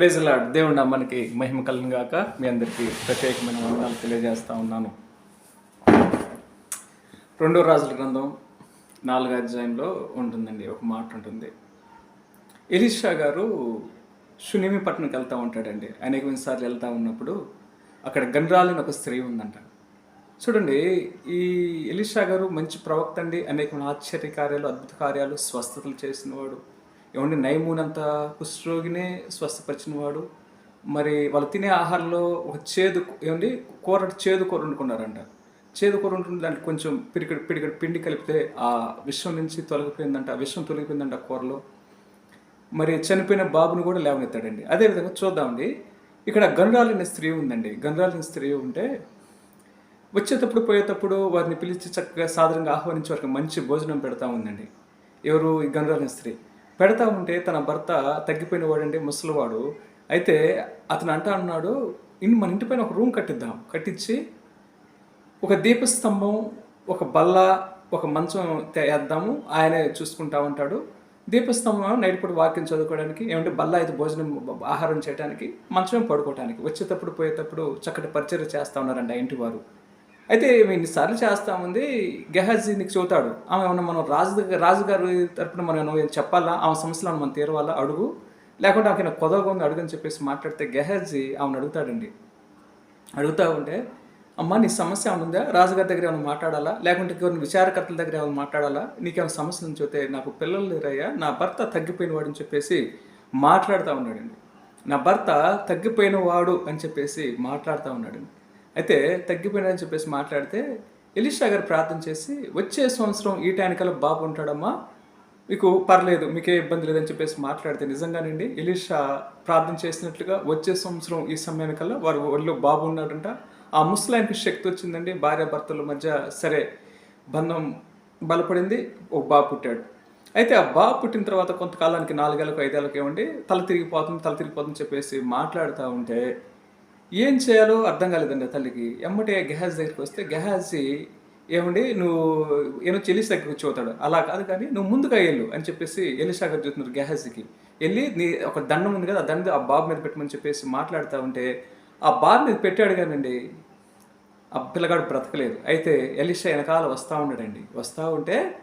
Praise lord దేవుడు మనకి మహిమ కలిగిన గాక. మీ అందరికీ ప్రత్యేకమైన వందనాలు తెలియజేస్తా ఉన్నాను. రెండో రాజుల గ్రంథం నాలుగో అధ్యాయంలో ఉంటుందండి. ఒక మాట ఉంటుంది. ఎలిషా గారు సునిమి పట్టణంకి వెళ్తూ ఉంటాడండి. అనేక సార్లు వెళ్తూ ఉన్నప్పుడు అక్కడ గండ్రాలని ఒక స్త్రీ ఉందంట. చూడండి ఈ ఎలిషా గారు మంచి ప్రవక్త అండి. అనేక ఆశ్చర్య కార్యాలు అద్భుత కార్యాలు స్వస్థతలు చేసినవాడు ఏమండి నయమునంత స్వస్థపరిచిన వాడు మరి వాళ్ళు తినే ఆహారంలో ఒక చేదు ఏమండి కూర చేదు కూర వండుకున్నారంట. చేదు కూర ఉంటుంది దాంట్లో కొంచెం పిడికడి పిడికడి పిండి కలిపితే ఆ విషం నుంచి తొలగిపోయిందంట ఆ విషం తొలగిపోయిందంట ఆ కూరలో. మరి చనిపోయిన బాబుని కూడా లేవనెత్తాడండి. అదేవిధంగా చూద్దామండి. ఇక్కడ గనురాలైన స్త్రీ ఉందండి. గనురాలైన స్త్రీ ఉంటే వచ్చేటప్పుడు పోయేటప్పుడు వారిని పిలిచి చక్కగా సాధారణంగా ఆహ్వానించి వారికి మంచి భోజనం పెడతా ఉందండి. ఎవరు ఈ గనురాలైన స్త్రీ? పెడతా ఉంటే తన భర్త తగ్గిపోయిన వాడండి ముసలివాడు. అయితే అతను అంటా అన్నాడు ఇన్ మన ఇంటి పైన ఒక రూమ్ కట్టిద్దాం. కట్టించి ఒక దీపస్తంభం ఒక బల్ల ఒక మంచం వేద్దాము ఆయనే చూసుకుంటా ఉంటాడు. దీపస్తంభం నైట్ పూట వాక్యం చదువుకోవడానికి ఏమంటే బల్ల అయితే భోజనం ఆహారం చేయడానికి మంచం పడుకోవడానికి వచ్చేటప్పుడు పోయేటప్పుడు చక్కటి పరిచయం చేస్తూ ఉన్నారండి ఆ ఇంటి వారు అయితే ఈమె ఇన్నిసార్లు చేస్తా ఉంది. గెహాజీ నీకు చెబుతాడు ఆమె ఏమన్నా మనం రాజు దగ్గర రాజుగారి తరపున మనం ఏమైనా చెప్పాలా? ఆమె సమస్యలను మనం తీరవాలా? అడుగు. లేకుంటే ఆమె కొదవగా ఉంది? అని చెప్పేసి మాట్లాడితే గెహజీ ఆమెను అడుగుతాడండి. అడుగుతా ఉంటే అమ్మ నీ సమస్య ఏమైనా ఉందా? రాజుగారి దగ్గర ఏమైనా మాట్లాడాలా? లేకుంటే ఎవరిని విచారకర్తల దగ్గర ఏమైనా మాట్లాడాలా? నీకేమైనా సమస్య నుంచి చెబితే నాకు పిల్లలు లేరయ్యా. నా భర్త తగ్గిపోయిన వాడు అని చెప్పేసి మాట్లాడుతూ ఉన్నాడండి. నా భర్త తగ్గిపోయిన వాడు అని చెప్పేసి మాట్లాడుతూ ఉన్నాడండి. అయితే తగ్గిపోయినని చెప్పేసి మాట్లాడితే ఎలిషా గారు ప్రార్థన చేసి వచ్చే సంవత్సరం ఈ టైంకల్లా బాబు ఉంటాడమ్మా. మీకు పర్లేదు మీకే ఇబ్బంది లేదని చెప్పేసి మాట్లాడితే నిజంగానండి ఎలిషా ప్రార్థన చేసినట్లుగా వచ్చే సంవత్సరం ఈ సమయానికల్లా వారు ఒళ్ళు బాబు ఉన్నాడంట. ఆ ముసలాయనకి శక్తి వచ్చిందండి భార్య భర్తల మధ్య సరే బంధం బలపడింది ఒక బాబు పుట్టాడు. అయితే ఆ బాబు పుట్టిన తర్వాత కొంతకాలానికి నాలుగేళ్ళకు ఐదేళ్ళకి ఏమండి తల తిరిగిపోతుంది తల తిరిగిపోతుంది చెప్పేసి మాట్లాడుతూ ఉంటే ఏం చేయాలో అర్థం కాలేదండి ఆ తల్లికి. ఎమ్మటే గెహాజ్ దగ్గరికి వస్తే గెహాజీ ఏమండి నువ్వు ఏమో చెల్లి దగ్గరికి చూతాడు అలా కాదు కానీ నువ్వు ముందుగా వెళ్ళు అని చెప్పేసి ఎలిషా గారు చూస్తున్నారు గెహాజీకి. వెళ్ళి నీ ఒక దండం ఉంది కదా ఆ దండ ఆ బాబు మీద పెట్టమని చెప్పేసి మాట్లాడుతూ ఉంటే ఆ బాబు మీద పెట్టాడు కానండి ఆ పిల్లగాడు బ్రతకలేదు. అయితే ఎలిషా వెనకాల వస్తూ ఉన్నాడండి. వస్తూ ఉంటే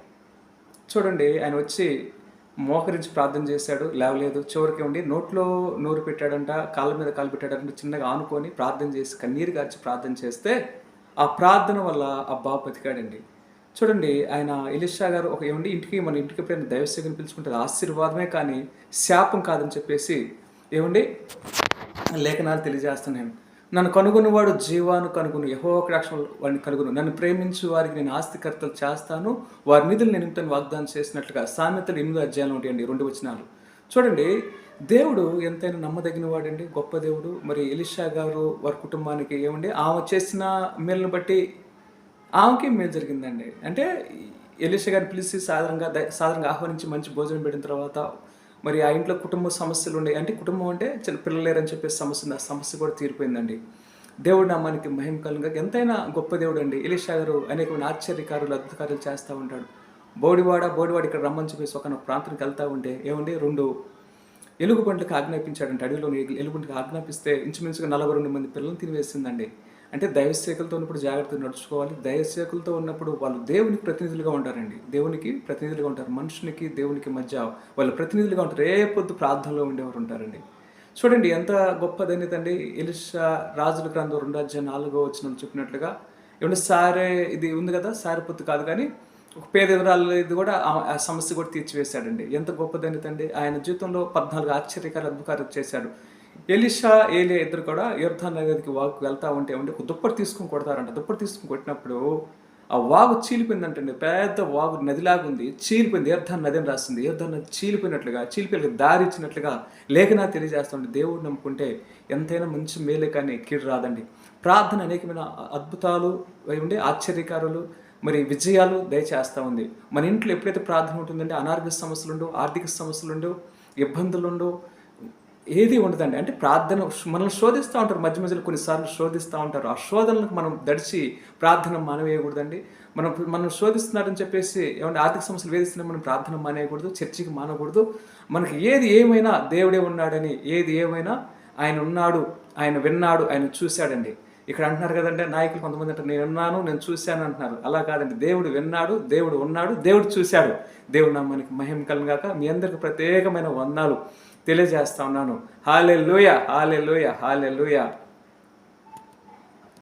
చూడండి ఆయన వచ్చి మోకరించి ప్రార్థన చేశాడు లేవలేదు. చివరికి ఉండి నోట్లో నోరు పెట్టాడంట కాళ్ళ మీద కాలు పెట్టాడంట చిన్నగా ఆనుకొని ప్రార్థన చేసి కన్నీరు గార్చి ప్రార్థన చేస్తే ఆ ప్రార్థన వల్ల ఆ బాబు బతికాడండి. చూడండి ఆయన ఎలిషా గారు ఒక ఏమండి ఇంటికి మన ఇంటికి ఎప్పుడైనా దైవసేవని పిలుచుకుంటే ఆశీర్వాదమే కానీ శాపం కాదని చెప్పేసి ఏమండి లేఖనాలు తెలియజేస్తున్నాను. నన్ను కనుగొనివాడు జీవాను కనుగొను. యహో వాడిని కనుగొను. నన్ను ప్రేమించు వారికి నేను ఆస్తికర్తలు చేస్తాను. వారి నిధులు నిమిత్తం వాగ్దానం చేసినట్లుగా సామెతలు ఎనిమిదో అధ్యాయంలో ఉంటాయండి రెండు వచనాలు. చూడండి దేవుడు ఎంతైనా నమ్మదగిన వాడండి గొప్ప దేవుడు. మరి ఎలిషా గారు వారి కుటుంబానికి ఏమండి? ఆమె చేసిన మేలును బట్టి ఆమెకి మేలు జరిగిందండి. అంటే ఎలిషా గారిని పిలిచి సాధారణంగా సాధారణంగా ఆహ్వానించి మంచి భోజనం పెట్టిన తర్వాత మరి ఆ ఇంట్లో కుటుంబ సమస్యలు ఉన్నాయి అంటే కుటుంబం అంటే చిన్న పిల్లలు లేరని చెప్పేసి సమస్య ఉంది. ఆ సమస్య కూడా తీరిపోయిందండి. దేవుడు నామానికి మహిమ ఎంతైనా గొప్ప దేవుడు అండి ఎలిషా గారు అనేకమైన ఆశ్చర్యకారులు అద్భుతకారులు చేస్తూ ఉంటాడు. బోడివాడ బోడివాడ ఇక్కడ రమ్మని చెప్పేసి ఒక ప్రాంతానికి వెళ్తూ ఉంటే ఏమండి రెండు ఎలుగుబంట్లకు ఆజ్ఞాపించాడంటే. అడవిలో ఎలుగుబంట్లకు ఆజ్ఞాపిస్తే ఇంచుమించుగా నలభై రెండు మంది పిల్లలను తినివేసిందండి. అంటే దైవసేకులతో ఉన్నప్పుడు జాగ్రత్తగా నడుచుకోవాలి. దైవసేకులతో ఉన్నప్పుడు వాళ్ళు దేవునికి ప్రతినిధులుగా ఉంటారండి. దేవునికి ప్రతినిధులుగా ఉంటారు. మనుషునికి దేవునికి మధ్య వాళ్ళు ప్రతినిధులుగా ఉంటారు. ఏ పొద్దు ప్రార్థనలో ఉండేవారు ఉంటారండి. చూడండి ఎంత గొప్పదనేదండి ఎలిషా రాజుల గ్రంథం రెండు అధ్యాయం నాలుగో వచ్చిన చెప్పినట్లుగా ఏమంటే సారే ఇది ఉంది కదా సారే పొత్తు కాదు కానీ ఒక పేదవరాలు ఇది కూడా ఆ- ఆ సమస్య కూడా తీర్చివేశాడండి. ఎంత గొప్పదనితండి ఆయన జీవితంలో పద్నాలుగు ఆశ్చర్యకాలు అద్భుతాలు చేశాడు. ఎలిషా ఏలియా ఇద్దరు కూడా యోర్ధాన్ నగరికి వాగుకు వెళ్తా ఉంటే ఉంటే ఒక దుప్పటి తీసుకుని కొడతారంట. దుప్పటి తీసుకుని కొట్టినప్పుడు ఆ వాగు చీలిపోయిందంటండి. పెద్ద వాగు నదిలాగా ఉంది. చీలిపోయింది. యోర్ధాన్ నది అని రాస్తుంది యోర్ధాన్ నది చీలిపోయినట్లుగా చీలిపోయి దారి ఇచ్చినట్లుగా లేఖనా తెలియజేస్తుంది దేవుడు నమ్ముకుంటే ఎంతైనా మంచి మేలే కానీ కీడు రాదండి. ప్రార్థన అనేకమైన అద్భుతాలు అవి ఉండే ఆశ్చర్యకారులు మరి విజయాలు దయచేస్తూ ఉంది. మన ఇంట్లో ఎప్పుడైతే ప్రార్థన ఉంటుందంటే అనారోగ్య సమస్యలు ఉండవు ఆర్థిక సమస్యలు ఉండవు ఇబ్బందులు ఉండవు ఏది ఉండదండి. అంటే ప్రార్థన మనల్ని శోధిస్తూ ఉంటారు. మధ్య మధ్యలో కొన్నిసార్లు శోధిస్తూ ఉంటారు. ఆ శోధనలకు మనం దడిచి ప్రార్థన మానవేయకూడదండి మనం మనం శోధిస్తున్నారని చెప్పేసి ఏమంటే ఆర్థిక సమస్యలు వేధిస్తున్నా మనం ప్రార్థన మానేయకూడదు చర్చికి మానకూడదు. మనకి ఏది ఏమైనా దేవుడే ఉన్నాడని ఏది ఏమైనా ఆయన ఉన్నాడు ఆయన విన్నాడు ఆయన చూశాడండి. ఇక్కడ అంటున్నారు కదండి నాయకులు కొంతమంది అంటారు నేను విన్నాను నేను చూశాను అంటున్నారు. అలా కాదండి. దేవుడు విన్నాడు దేవుడు ఉన్నాడు దేవుడు చూశాడు. దేవుడు మనకి మహిమ కలుగాక మీ అందరికి ప్రత్యేకమైన వందాలు తెలియజేస్తా ఉన్నాను. హాలే లూయ హాలే లూయ హాలే లూయ